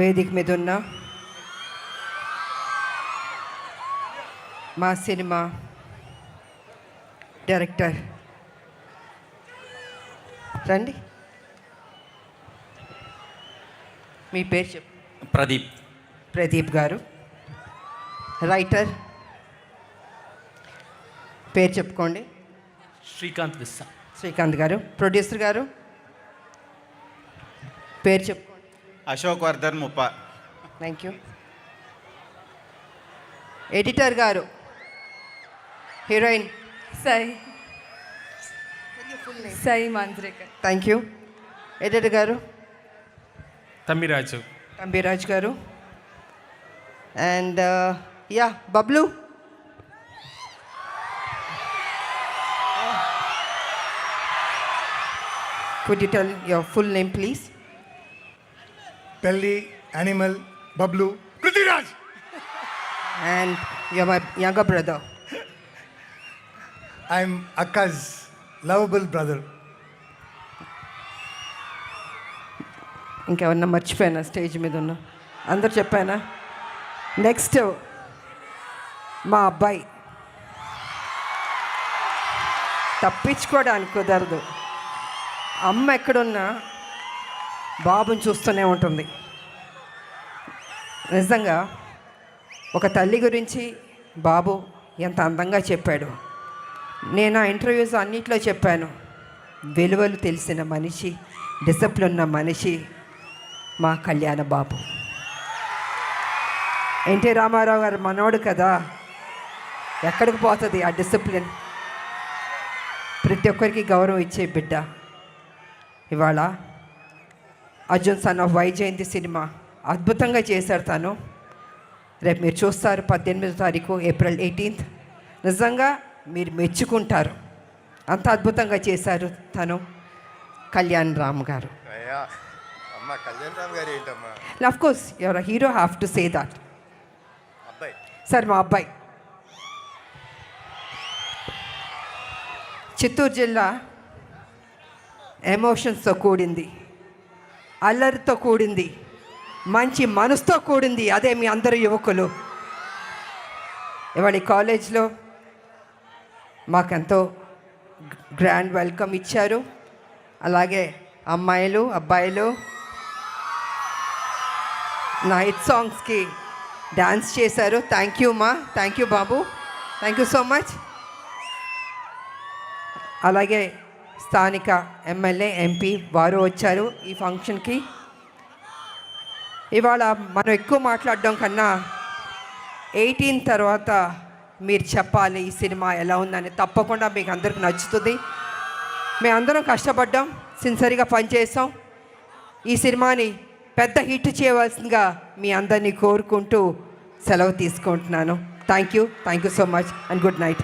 వేదిక మీద ఉన్న మా సినిమా డైరెక్టర్. రండి. మీ పేరు చెప్పు. ప్రదీప్. ప్రదీప్ గారు. రైటర్. పేరు చెప్పుకోండి. శ్రీకాంత్ విస్సా శ్రీకాంత్ గారు. ప్రొడ్యూసర్ గారు. పేరు చెప్పుకోండి Ashok Vardhan Muppa thank you editor గారు heroine Sai Sai Manjrekar thank you editor గారు Tammiraju Kambiraj garu and yeah Bablu could you tell your full name please పెళ్ళి animal Bablu. Prithviraj! And your my younger brother I'm అక్కజ్ lovable brother ఇంకెవరన్నా మర్చిపోయానా stage మీద ఉన్న? అందరు చెప్పానా? Next మా అబ్బాయి. తప్పించుకోవడానికి కుదరదు. అమ్మ ఎక్కడున్నా బాబుని చూస్తూనే ఉంటుంది. నిజంగా ఒక తల్లి గురించి బాబు ఎంత అందంగా చెప్పాడు. నేను ఆ ఇంటర్వ్యూస్ అన్నిట్లో చెప్పాను. విలువలు తెలిసిన మనిషి డిసిప్లిన్ ఉన్న మనిషి మా కళ్యాణ బాబు. ఎన్టీ రామారావు గారు మనోడు కదా ఎక్కడికి పోతుంది ఆ డిసిప్లిన్? ప్రతి ఒక్కరికి గౌరవం ఇచ్చే బిడ్డ. ఇవాళ Arjun son of Vyjayanthi cinema అద్భుతంగా చేశారు తను. రేపు మీరు చూస్తారు పద్దెనిమిదో తారీఖు ఏప్రిల్ ఎయిటీన్త్ నిజంగా మీరు మెచ్చుకుంటారు. అంత అద్భుతంగా చేశారు తను. Kalyan Ram garu. Of course your hero have to say that sir మా అబ్బాయి. చిత్తూరు జిల్లా ఎమోషన్స్తో కూడింది. అల్లరితో కూడింది మంచి మనసుతో కూడింది అదే మీ అందరు యువకులు. ఇవాళ కాలేజ్లో మాకెంతో గ్రాండ్ వెల్కమ్ ఇచ్చారు. అలాగే అమ్మాయిలు అబ్బాయిలు నా హిట్ సాంగ్స్కి డ్యాన్స్ చేశారు. థ్యాంక్ యూ మా. థ్యాంక్ యూ బాబు. థ్యాంక్ యూ సో మచ్ అలాగే స్థానిక ఎమ్మెల్యే ఎంపీ వారు వచ్చారు ఈ ఫంక్షన్కి. ఇవాళ మనం ఎక్కువ మాట్లాడడం కన్నా ఎయిటీన్ తర్వాత మీరు చెప్పాలి ఈ సినిమా ఎలా ఉందని తప్పకుండా మీకు అందరికి నచ్చుతుంది. మేము అందరం కష్టపడ్డాం సిన్సరీగా పనిచేసాం. ఈ సినిమాని పెద్ద హిట్ చేయవలసిందిగా మీ అందరినీ కోరుకుంటూ సెలవు తీసుకుంటున్నాను. Thank you thank you so much and good night.